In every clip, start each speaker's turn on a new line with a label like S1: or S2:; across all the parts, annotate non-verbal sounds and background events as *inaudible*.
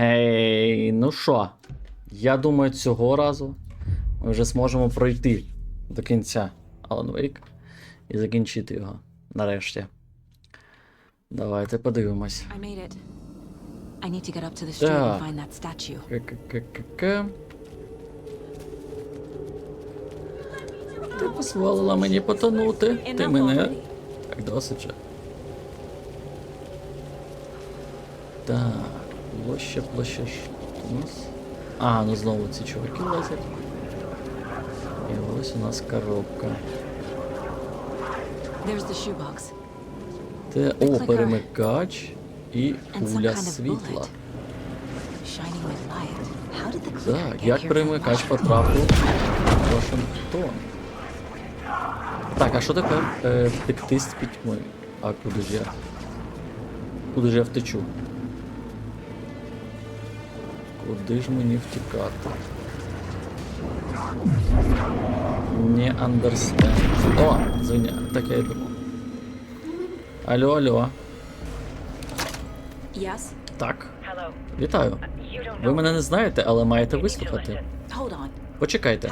S1: Гей, ну що, я думаю, цього разу ми вже зможемо пройти до кінця Alan Wake і закінчити його нарешті. Давайте подивимось. К-к-к-к-к. Ти дозволила мені потонути. Ти мене. Так, досить же. Так, площа, площа. що тут у нас? А, ну знову ці чуваки лазять. І ось у нас коробка. Це о, перемикач і куля світла. Так, як перемикач потрапив в Вашингтон? Так, а що тепер е, втекти з пітьми? А куди ж я? Куди ж я втечу? Куди ж мені втікати? Не understand. О, звиня, так я й думав. Алло, алло.
S2: Yes?
S1: Так,
S3: Hello.
S1: вітаю. Ви мене не знаєте, але маєте вислухати. Почекайте.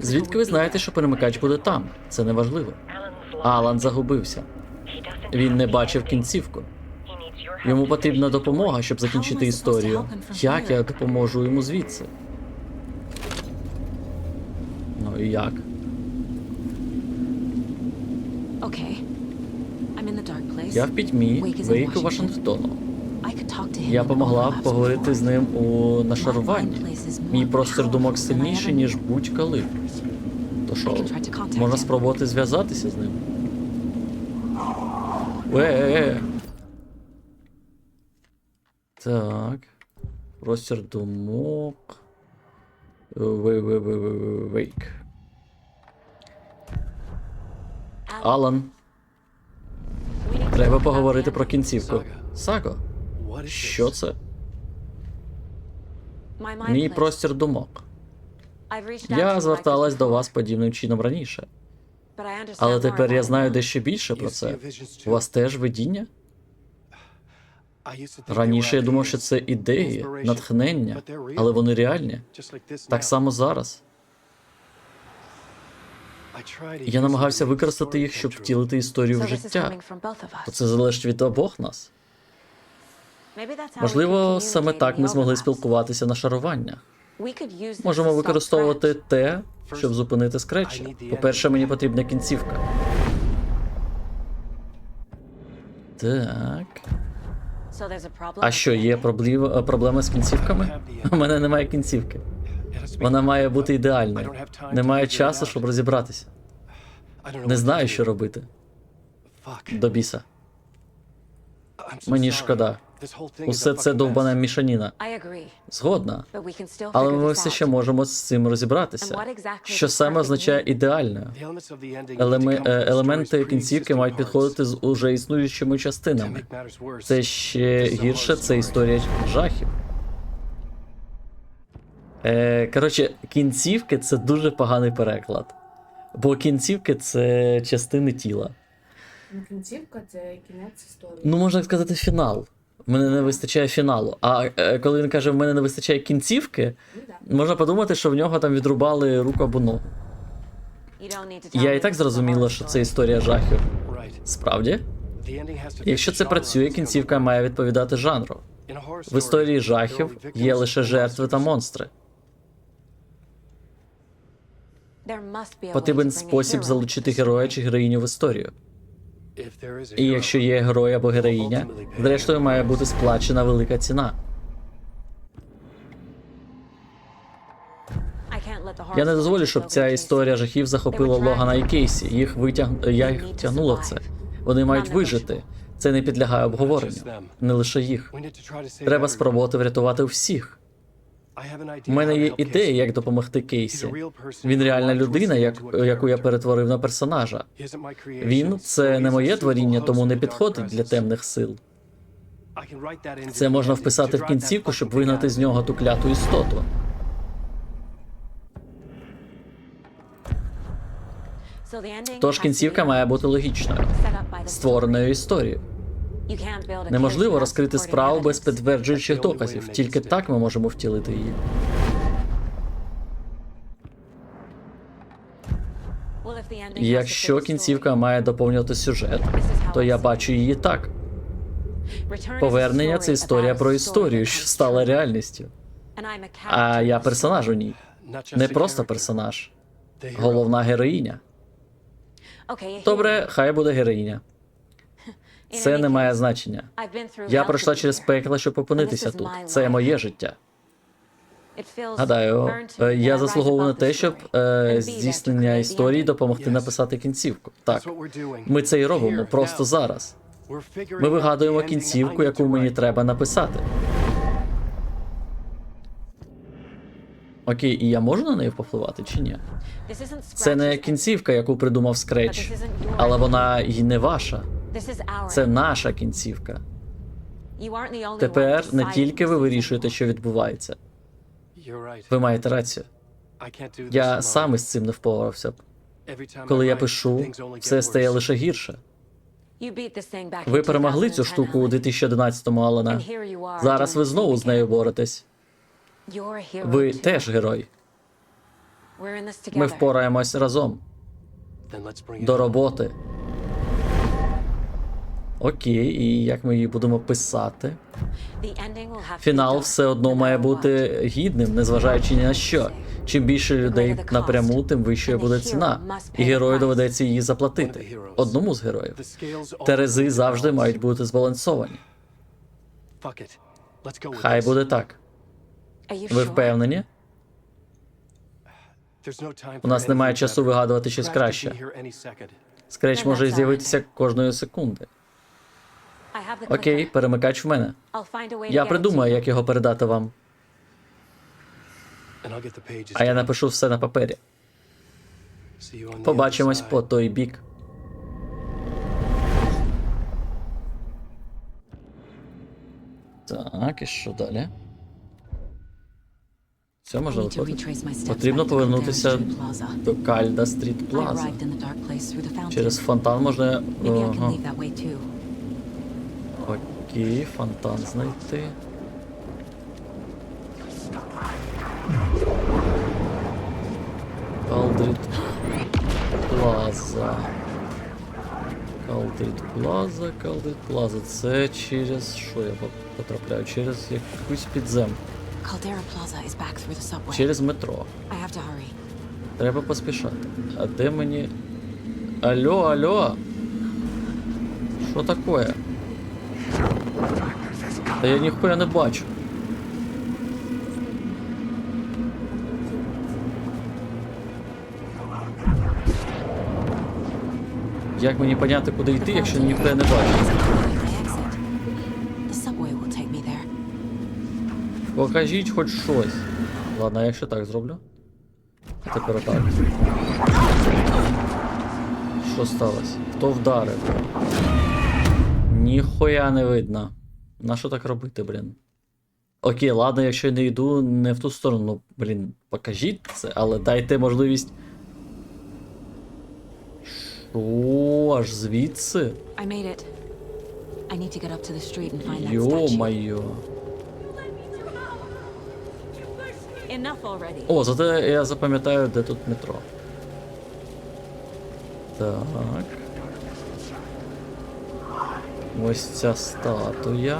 S1: Звідки ви знаєте, що перемикач буде там? Це не важливо. Алан загубився. Він не бачив кінцівку. Йому потрібна допомога, щоб закінчити історію. Як я допоможу йому звідси? Ну і як? Я в пітьмі, вийку
S2: Washington.
S1: Вашингтону. Я помогла поговорити з ним у нашаруванні. Мій простір думок сильніший, ніж будь-коли. То що, можна спробувати зв'язатися з ним? Е-е-е. Так. Простір думок. Вейк. Алан, треба поговорити про кінцівку. Саго, що це? Мій простір думок. Я зверталась до вас подібним чином раніше. Але тепер я знаю дещо більше про це. У вас теж видіння? Раніше я думав, що це ідеї, натхнення, але вони реальні. Так само зараз. Я намагався використати їх, щоб втілити історію в життя. То це залежить від обох нас. Можливо, саме так ми змогли спілкуватися на шаруваннях. Можемо використовувати те, щоб зупинити скретча. По-перше, мені потрібна кінцівка. Так.
S2: So there's a problem
S1: А що, є
S2: ending?
S1: проблема, проблема з кінцівками? *laughs* У мене немає кінцівки. Вона має бути ідеальною. Немає часу, щоб розібратися. Не знаю, що робити. До біса. Мені шкода. Усе це довбана мішаніна. Згодна. Але ми все ще можемо з цим розібратися. Що саме означає ідеальною? Елеми, е, елементи кінцівки мають підходити з уже існуючими частинами. Це ще гірше, це історія жахів. Е, коротше, кінцівки це дуже поганий переклад. Бо кінцівки це частини тіла.
S4: Ну, Кінцівка це кінець історії.
S1: Ну, можна сказати, фінал. Мене не вистачає фіналу. А е, коли він каже, в мене не вистачає кінцівки,
S4: Ну, да.
S1: можна подумати, що в нього там відрубали руку або ногу. Я і так зрозуміла, що це історія жахів. Справді? Якщо це працює, кінцівка має відповідати жанру. В історії жахів є лише жертви та монстри. Потрібен спосіб залучити героя чи героїню в історію. І якщо є герой або героїня, зрештою має бути сплачена велика ціна.
S2: I can't let the horror
S1: Я не дозволю, щоб ця історія жахів захопила Логана і Кейсі. Їх витяг... Я їх втягнула в це. Вони мають вижити. Це не підлягає обговоренню. Не лише їх. Треба спробувати врятувати всіх. У мене є ідея, як допомогти Кейсі. Він реальна людина, як... яку я перетворив на персонажа. Він це не моє творіння, тому не підходить для темних сил. Це можна вписати в кінцівку, щоб вигнати з нього ту кляту істоту. Тож кінцівка має бути логічною, створеною історією. Неможливо розкрити справу без підтверджуючих доказів. Тільки так ми можемо втілити її. Якщо кінцівка має доповнювати сюжет, то я бачу її так. Повернення це історія про історію, що стала реальністю. А я персонаж у ній. Не просто персонаж, головна героїня. Добре, хай буде героїня. Це не має значення. Я пройшла через пекло, щоб опинитися тут. Це моє життя. Гадаю, е, я заслуговую на те, щоб е, здійснення історії допомогти написати кінцівку. Так, ми це і робимо просто зараз. Ми вигадуємо кінцівку, яку мені треба написати. Окей, і я можу на неї повпливати чи ні? Це не кінцівка, яку придумав Скреч, але вона й не ваша. Це наша кінцівка. Тепер не тільки ви вирішуєте, що відбувається. Ви маєте рацію. Я сам із цим не впорався б. Коли я пишу, все стає лише гірше. Ви перемогли цю штуку у 2011-му, Алана. Зараз ви знову з нею боретесь. Ви теж герой. Ми впораємось разом. До роботи. Окей, і як ми її будемо писати? Фінал все одно має бути гідним, незважаючи ні на що. Чим більше людей напряму, тим вищою буде ціна. І герою доведеться її заплатити. Одному з героїв. Терези завжди мають бути збалансовані. Хай буде так. Ви впевнені?
S5: У нас немає часу вигадувати щось краще.
S1: Скреч може з'явитися кожної секунди. Окей, перемикач в мене. Я придумаю, як його передати вам. А я напишу все на папері. Побачимось по той бік. Так, і що далі? Все можна виходити. Потрібно повернутися до Кальда Стріт Плаза. Через фонтан можна. Ага. Окей, фонтан знайти. Калдрит Плаза. Калдрит Плаза, Калдрит Плаза. Це через що я потрапляю? Через якусь підземку. Через метро. Треба поспішати. А де мені. Алло, алло. Що таке? Та я ніхуя не бачу. Як мені поняти, куди йти, якщо ніхуя не бачу? Покажіть хоч щось. Ладно, я якщо так зроблю. Тепер отак. Що сталося? Хто вдарив? Ніхуя не видно. На що так робити, блін? Окей, ладно, якщо я не йду не в ту сторону, ну, блін, покажіть це, але дайте можливість. Що, аж звідси? Йо-майо. О, зате я запам'ятаю, де тут метро. Так. Ось ця статуя.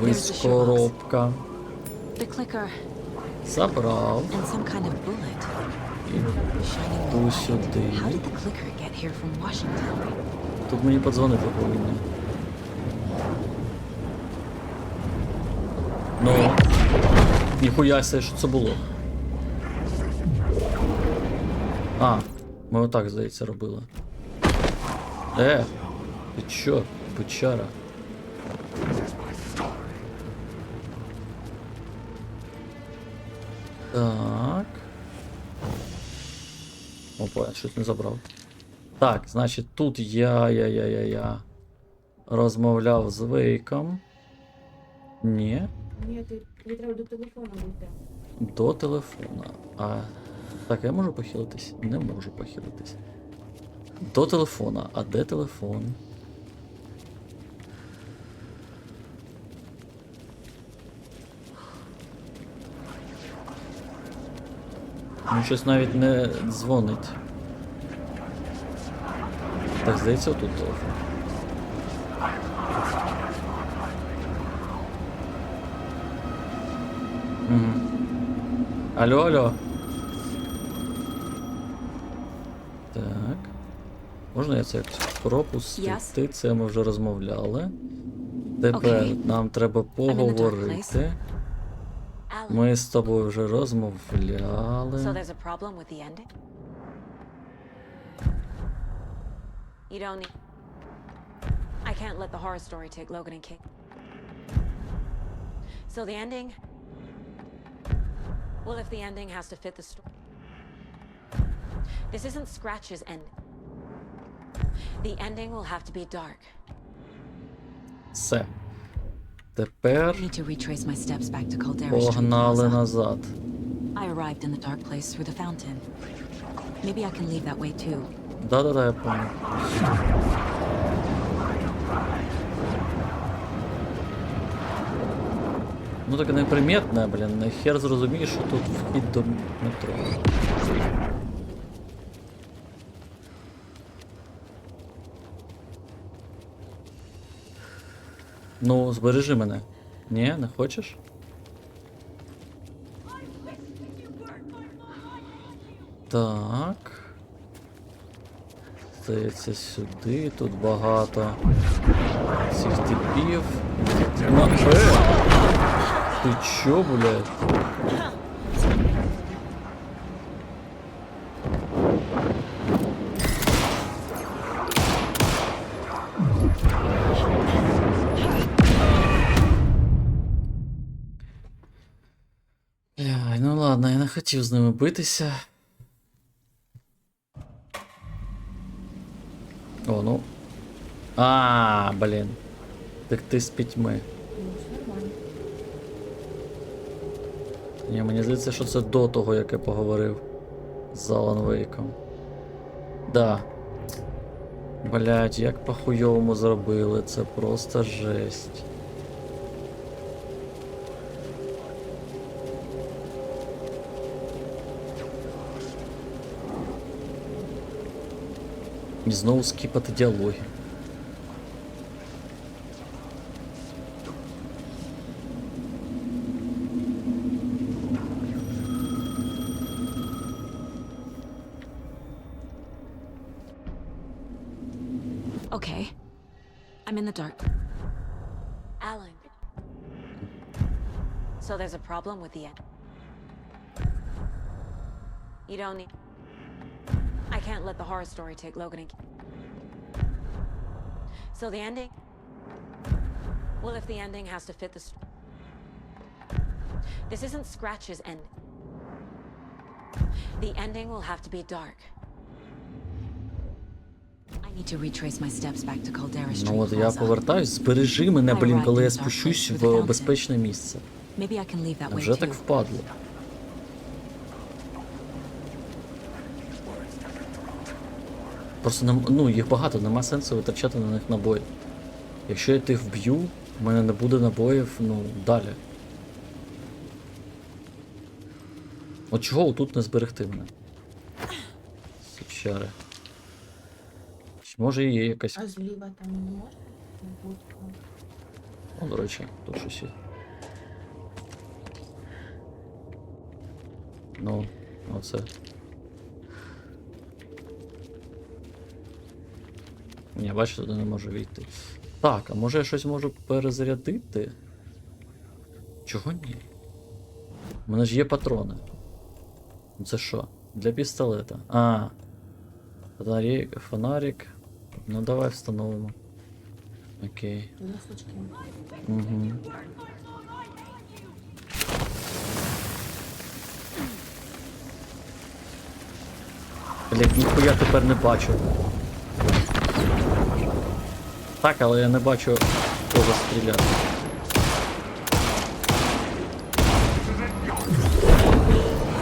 S1: Вискоробка. Забрав. ту сюди. Тут мені подзвонити повинні. Ну. Ніхуя себе, що це було. А, ми отак, здається, робили. Е, ти чо, бичара? Так. Опа, я щось не забрав. Так, значить, тут я, я, я, я, я розмовляв з Вейком. Ні,
S4: Ні, ти тобі треба до телефону дійти.
S1: до телефона. А. Так, я можу похилитись? Не можу похилитись. До телефона. А де телефон? Він щось навіть не дзвонить. Так, здається, отут телефон. Алло, алло. Так. Можна я це якось пропустити? Це ми вже розмовляли. Тепер
S2: Окей.
S1: нам треба поговорити. Ми з тобою вже
S2: so
S1: розмовляли.
S2: there's a problem with the ending? You don't need. I can't let the horror story take Logan and Kate. So the ending. Well, if the ending has to fit the story. This isn't Scratch's ending. The ending will have to be dark.
S1: Все. Тепер
S2: I need to retrace my steps back to Caldera Street
S1: погнали
S2: Plaza.
S1: назад.
S2: I arrived in the dark place through the fountain. Maybe I can leave that way too.
S1: Да-да-да, я понял. Ну так неприметне, блін, не хер зрозумієш, що тут вхід до метро. Ну, збережи мене. Ні, не хочеш? Так. Здається, сюди, тут багато цих типів. На Е! Ти чо, блядь? Хотів з ними битися. О, ну. А, блін. Так ти з пітьми. Ні, мені здається, що це до того, як я поговорив з Алан Вейком. Да. Блять, як по-хуйовому зробили, це просто жесть. І знову скіпати діалоги.
S2: Okay. I'm in the dark. Alan. So there's a problem with the end. You don't need. Can't let the horror story take Logan and. So the ending. Well, if the ending has to fit the. This isn't Scratch's ending. The ending will have to be dark. Need to retrace my steps back to Caldera Street
S1: Ну от я повертаюсь, збережи мене, блін, коли я спущусь в безпечне місце.
S2: Maybe I can leave that way
S1: Вже так впадло. Просто нам, ну, їх багато, нема сенсу витрачати на них набої. Якщо я тих вб'ю, в мене не буде набоїв, ну, далі. От чого тут не зберегти мене? Сучари. Чи може є якась.
S4: А зліва там не можна?
S1: О, до речі, тут щось є. Ну, оце. Ні, бачу, туди не можу війти. Так, а може я щось можу перезарядити? Чого ні? У мене ж є патрони. Це що? Для пістолета. А. Фонарик, фонарик. Ну давай встановимо. Окей. Угу. Блять, ніхуя тепер не бачу так, але я не бачу, хто стріляти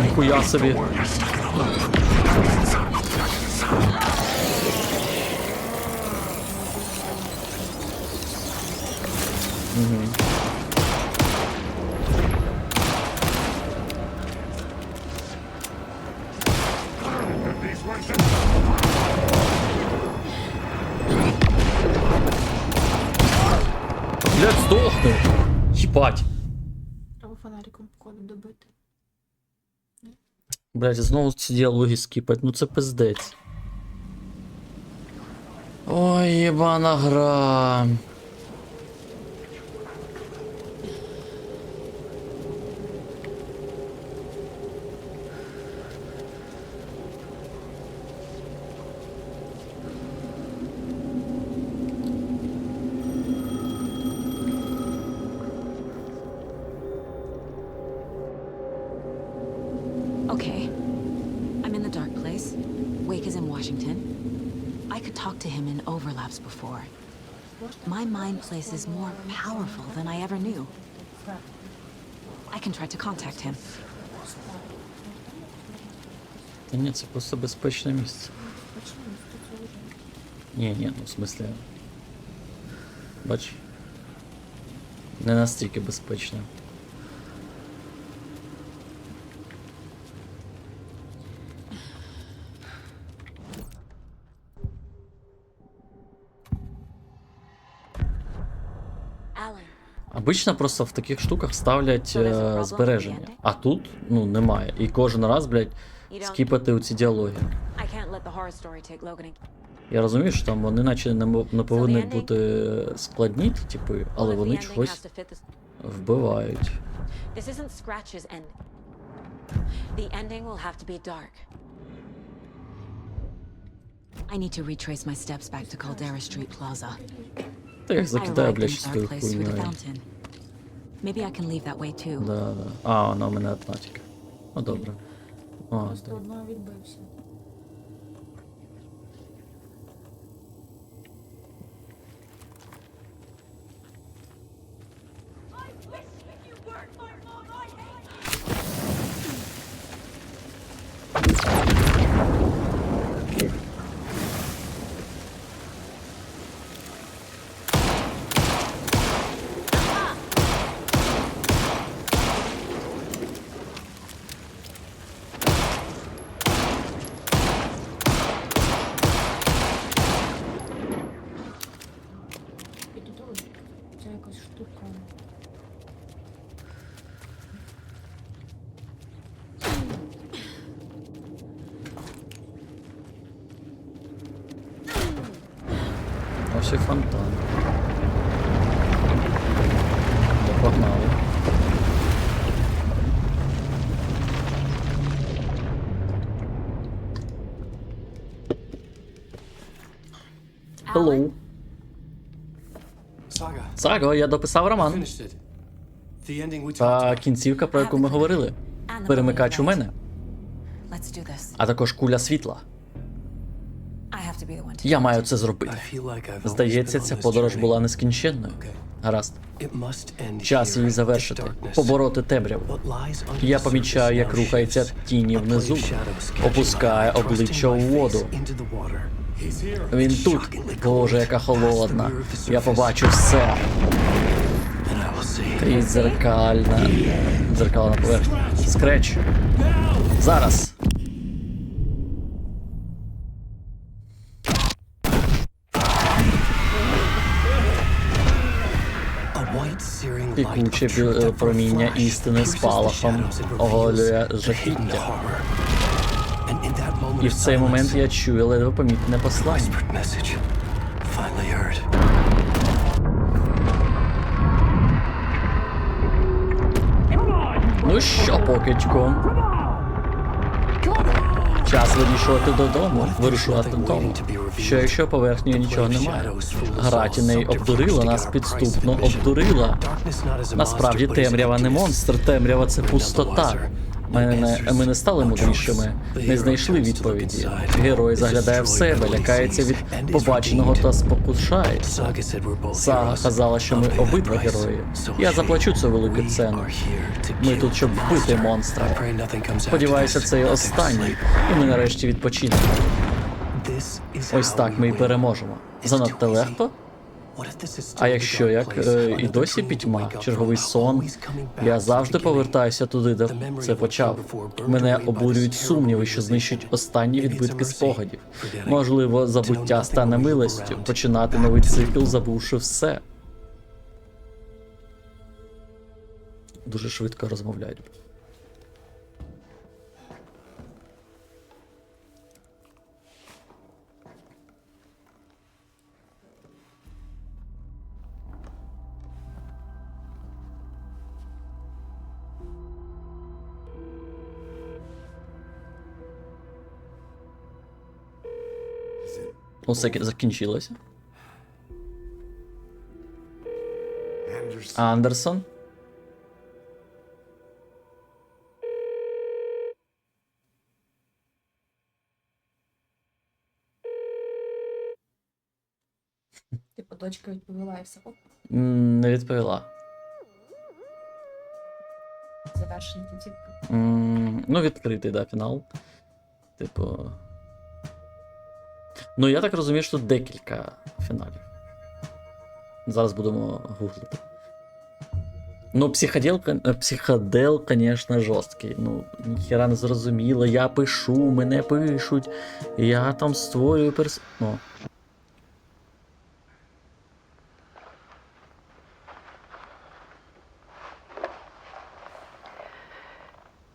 S1: Ніхуя собі.
S4: Угу.
S1: Блять, знову ці діалоги скіпать, ну це пиздець. Ой, єбана гра.
S2: Wake is in Washington. I could talk to him in overlaps before. My mind place is more powerful than I ever knew. I can try to contact him.
S1: Та ні, це просто безпечне місце.
S4: Почнемо тут це вже.
S1: Ні, ні, ну в смислі. Бач. Не настільки безпечно. Обично просто в таких штуках ставлять е, збереження. А тут, ну, немає. І кожен раз, блядь, скіпати у ці діалоги. Я розумію, що там вони наче не, не повинні бути складні, ті типи, але вони чогось вбивають.
S2: This isn't Scratch's ending. The ending will have to be dark. I need to retrace my steps back to Caldera Street Plaza.
S1: Та як закидаю, блядь,
S2: in
S1: з
S2: Maybe I can leave that way too.
S1: Да, да. А, вона у мене одна тільки. Ну добре. О,
S4: Просто
S1: так.
S4: одного відбився. Підуть. Це якась штука.
S1: Ось і фонтан. Ну, погнали. Hello.
S5: Saga.
S1: Саго, я дописав роман. Та кінцівка, про яку ми говорили. Перемикач у мене, а також куля світла. Я маю це зробити. Здається, ця подорож була нескінченною. Гаразд. Час її завершити, побороти темряву. Я помічаю, як
S5: shifts.
S1: тіні внизу, опускає обличчя у воду. Він тут, Боже, яка холодна. Я побачу все. Крізь дзеркальна. Дзеркальна поверхня. Скреч. Зараз. Пікуче проміння істини спалахом оголює жахіття. І в цей момент я чую ледве помітне послання. Ну що, покидько? Час вирішувати додому, вирушувати додому. Що якщо поверхнею нічого немає? Гра тіней обдурила нас підступно обдурила. Насправді темрява не монстр, темрява це пустота. Ми не, ми не стали мудрішими, не знайшли відповіді. Герой заглядає в себе, лякається від побаченого та спокушається. Сага казала, що ми обидва герої. Я заплачу цю велику ціну. Ми тут, щоб вбити монстра. Сподіваюся, це і останній, і ми нарешті відпочинемо. Ось так ми й переможемо. Занадто легко? А якщо як е, і досі пітьма, черговий сон, я завжди повертаюся туди, де це почав. Мене обурюють сумніви, що знищать останні відбитки спогадів. Можливо, забуття стане милостю, починати новий цикл, забувши все. дуже швидко розмовляють. Усе закінчилося. Андерсон.
S4: Типу, дочка відповіла і все.
S1: М, Не відповіла.
S4: завершення кінцівка.
S1: М, Ну, відкритий, да, фінал. Типу. Ну, я так розумію, що декілька фіналів. Зараз будемо гуглити. Ну, психодел, е, психодел, звісно, жорсткий. Ну, ніхіра не зрозуміло. Я пишу, мене пишуть. Я там створюю перс. Ну.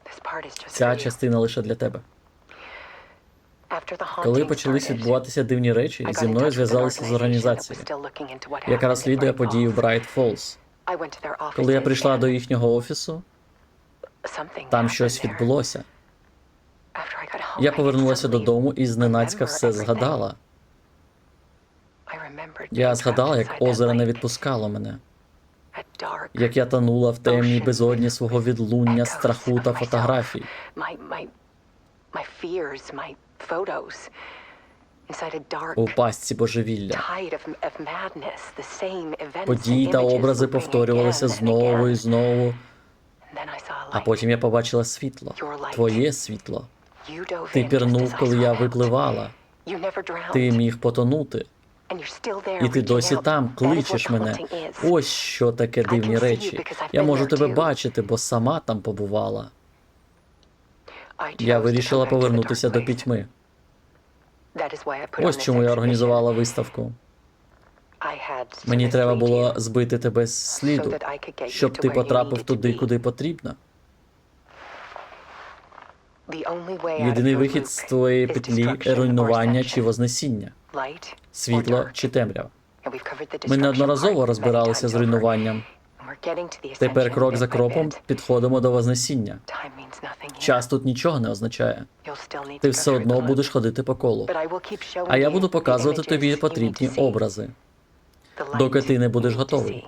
S3: Just
S1: Ця частина лише для тебе. Коли почались відбуватися дивні речі, зі мною зв'язалися з організацією, яка розслідує події в Брайт Фолз. Коли я прийшла до їхнього офісу, там щось відбулося. Я повернулася додому і зненацька все згадала. Я згадала, як озеро не відпускало мене, як я тонула в темній безодні свого відлуння, страху та фотографій.
S3: Photos, inside a dark
S1: У пастці божевілля.
S3: tide of, of madness. The same events
S1: Події та образи повторювалися
S3: again and
S1: знову і
S3: again.
S1: знову,
S3: And then I saw a
S1: а
S3: light.
S1: потім я побачила світло. Твоє світло. Ти пірнув, коли я випливала. Ти міг потонути.
S3: And you're still there
S1: І ти досі там, кличеш мене. Ось що таке дивні речі. Я можу тебе бачити, бо сама там побувала. Я вирішила повернутися до пітьми. Ось чому я організувала виставку. Мені треба було збити тебе з сліду, щоб ти потрапив туди, куди потрібно. Єдиний вихід з твоєї петлі руйнування чи вознесіння, світло чи темрява. Ми неодноразово розбиралися з руйнуванням. Тепер крок за кроком підходимо до вознесіння. Час тут нічого не означає. Ти все одно будеш ходити по колу. А я буду показувати тобі потрібні образи. Доки ти не будеш готовий.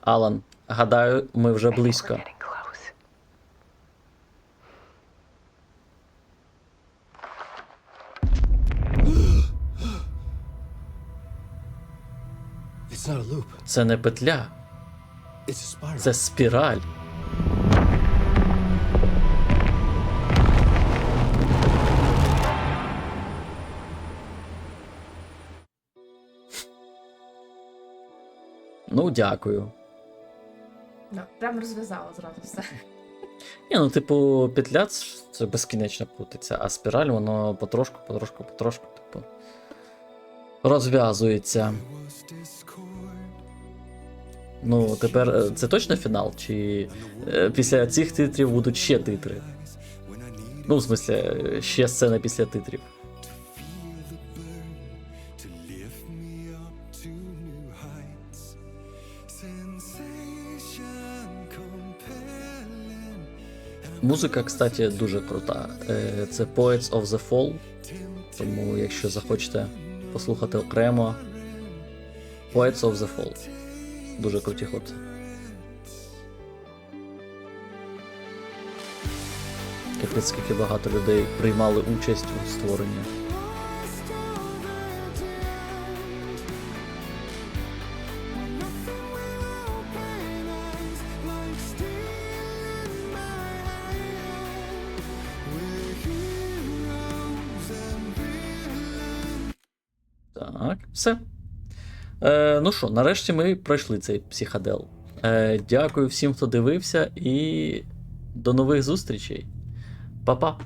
S1: Алан, гадаю, ми вже близько. Це не петля, це спіраль. Ну, дякую.
S4: Да, прям розв'язала зразу все.
S1: Ні, ну, типу, петля це це безкінечно крутиться, а спіраль, воно потрошку, потрошку, потрошку. Розв'язується. Ну, тепер е, це точно фінал? Чи е, після цих титрів будуть ще титри? Ну, в смислі, е, ще сцена після титрів. Музика, кстати, дуже крута. Е, Це Poets of the Fall. Тому, якщо захочете послухати окремо. Poets of the Fall. Дуже круті хлопці. Капець, скільки багато людей приймали участь у створенні. Все. Е, ну що, нарешті ми пройшли цей психодел. Е, дякую всім, хто дивився, і до нових зустрічей. Па-па!